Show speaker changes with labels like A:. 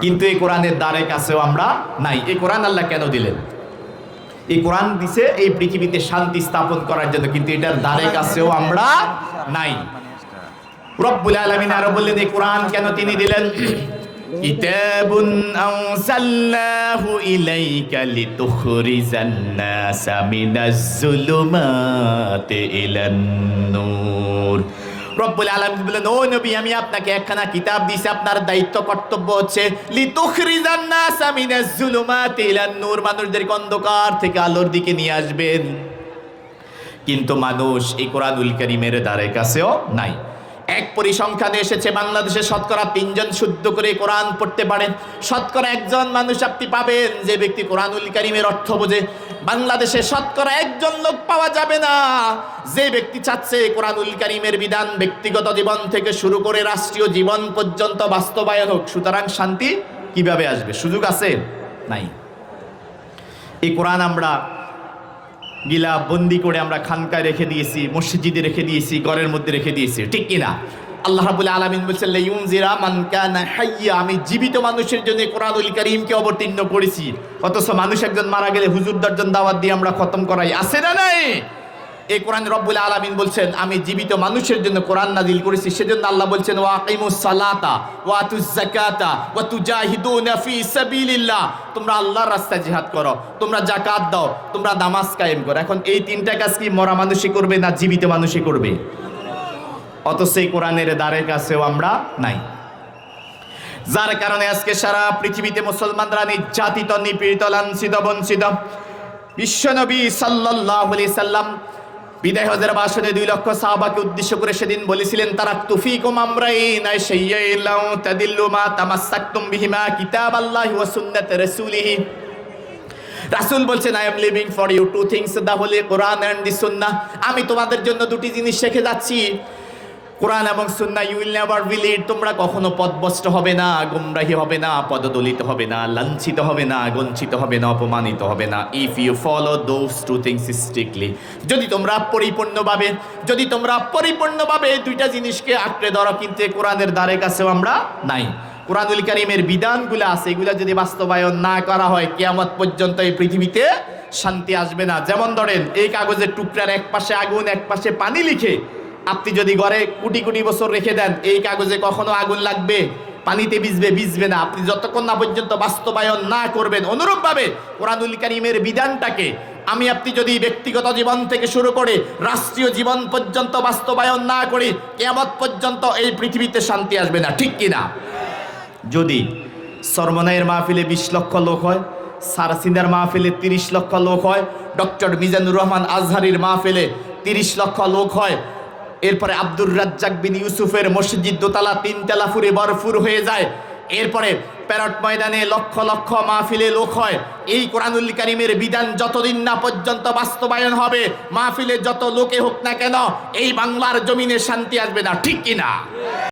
A: কিন্তু এই কোরআনের দ্বারে কাছেও আমরা নাই। এই কোরআন আল্লাহ কেন দিলেন? এই কোরআন দিছে এই পৃথিবীতে শান্তি স্থাপন করার জন্য কিন্তু এটার দ্বারে কাছেও আমরা নাই। রব্বুল আলামিন আরও বললেন এই কোরআন কেন তিনি দিলেন? কিতাবুন আনসালনাহু ইলাইকা লিতুখরিজান নাসা মিনাজ জুলুমাতি ইলান নূর রব্বুল আলমিন বলেন ও নবী, আমি আপনাকে একখানা কিতাব দিয়েছি আপনার দায়িত্ব, কর্তব্য হচ্ছে নূর। মানুষদেরকে অন্ধকার থেকে আলোর দিকে নিয়ে আসবেন। কিন্তু মানুষ এই কোরআনুল করিমের দ্বারের কাছেও নাই। এক পরিসংখ্যানে এসেছে, বাংলাদেশে শতকরা তিনজন শুদ্ধ করে কোরআন পড়তে পারেন। শতকরা একজন মানুষ আপনি পাবেন যে ব্যক্তি কোরআনুল করিমের অর্থ বোঝে। বাংলাদেশে শতকরা একজন লোক পাওয়া যাবে না। যে ব্যক্তি চাচ্ছে কোরআনুল করিমের বিধান ব্যক্তিগত জীবন থেকে শুরু করে রাষ্ট্রীয় জীবন পর্যন্ত বাস্তবায়ন হোক, সুতরাং শান্তি কীভাবে আসবে? সুযোগ আছে? নাই। এই কোরআন আমরা গিলা বন্দি করে আমরা খানকায় রেখে দিয়েছি, মসজিদে রেখে দিয়েছি, ঘরের মধ্যে রেখে দিয়েছি, ঠিক কিনা? আল্লাহ রাবুল আলমিন বলছেন, লাইউনজিরা মান কানা হাইয়া আমি জীবিত মানুষের জন্য কোরআনুল করিমকে অবতীর্ণ করেছি। অথচ মানুষ একজন মারা গেলে হুজুর দর্জন দাওয়াত দিয়ে আমরা খতম করাই আছে না নাই? এই কোরআন রব্বুল আলামিন বলছেন, আমি জীবিত মানুষের জন্য কোরআন নাজিল করেছি। সেজন্য আল্লাহ বলছেন ওয়াকিমুস সালাতা ওয়াতুজ যাকাতা, ওয়া তুজাহিদুনা ফি সাবিলিল্লাহ। তোমরা আল্লাহর রাস্তায় জিহাদ করো, তোমরা জাকাত দাও, তোমরা নামাজ কায়েম করো। এখন এই তিনটা কাজ কি মরা মানুষই করবে না জীবিত মানুষই করবে? অথচ এই কোরআনের দ্বারের কাছেও আমরা নাই। যার কারণে আজকে সারা পৃথিবীতে মুসলমানরা নির্যাতিত, নিপীড়িত, লাঞ্ছিত, বঞ্চিত। বিশ্বনবী আলাইহি সাল্লাম বিদায় হজের বাসনে দুই লক্ষ সাহাবাকে উদ্দেশ্য করে সেদিন বলেছিলেন, তারা তুফিকুম আমরাইন আই শাইয়াইলাউ তাদিল্লু মা তামাসসাকতুম বিহিমা কিতাবাল্লাহি ওয়া সুন্নাত রাসূলিহি। রাসূল বলছেন I am living for you two things the holy Quran and the Sunnah. আমি তোমাদের জন্য দুটি জিনিস শেখে যাচ্ছি। কোরআন এবং সুন্না উইল নেভার বিলিভ তোমরা কখনো পদভ্রষ্ট হবে না, গুমরাহি হবে না, পদদলিত হবে না, লাঞ্ছিত হবে না গঞ্চিত হবে না, অপমানিত হবে না। If you follow those two things strictly যদি তোমরা পরিপূর্ণভাবে, যদি তোমরা পরিপূর্ণভাবে দুইটা জিনিসকে আঁকড়ে ধরো, কিন্তু কোরআনের দ্বারে কাছেও আমরা নাই। কোরআনুল কারিমের বিধানগুলো আছে, এগুলো যদি বাস্তবায়ন না করা হয়, কেয়ামত পর্যন্ত এই পৃথিবীতে শান্তি আসবে না। যেমন ধরেন, এই কাগজের টুকরার এক পাশে আগুন এক পাশে পানি লিখে আপনি যদি ঘরে কোটি কোটি বছর রেখে দেন, এই কাগজে কখনো আগুন লাগবে? পানিতে ভিজবে ভিজবে না। আপনি যতক্ষণ না পর্যন্ত বাস্তবায়ন না করবেন, অনুরূপভাবে কোরআনুল কারিমের বিধানটাকে আমি আপনি যদি ব্যক্তিগত জীবন থেকে শুরু করে রাষ্ট্রীয় জীবন পর্যন্ত বাস্তবায়ন না করি কেমত পর্যন্ত এই পৃথিবীতে শান্তি আসবে না, ঠিক কিনা? যদি সরমনাইয়ের মাহফিলে বিশ লক্ষ লোক হয় সারসিনার মাহফিলে তিরিশ লক্ষ লোক হয়, ডক্টর মিজানুর রহমান আজহারির মাহফিলে তিরিশ লক্ষ লোক হয় এরপরে আব্দুর রাজ্জাক বিন ইউসুফের মসজিদ দোতলা তিনতলা ফুরে বরফুর হয়ে যায়। এরপরে প্যারট ময়দানে লক্ষ লক্ষ মাহফিলে লোক হয়। এই কোরআনুল কারিমের বিধান যতদিন না পর্যন্ত বাস্তবায়ন হবে, মাহফিলে যত লোকে হোক না কেন, এই বাংলার জমিনে শান্তি আসবে না। ঠিক কিনা?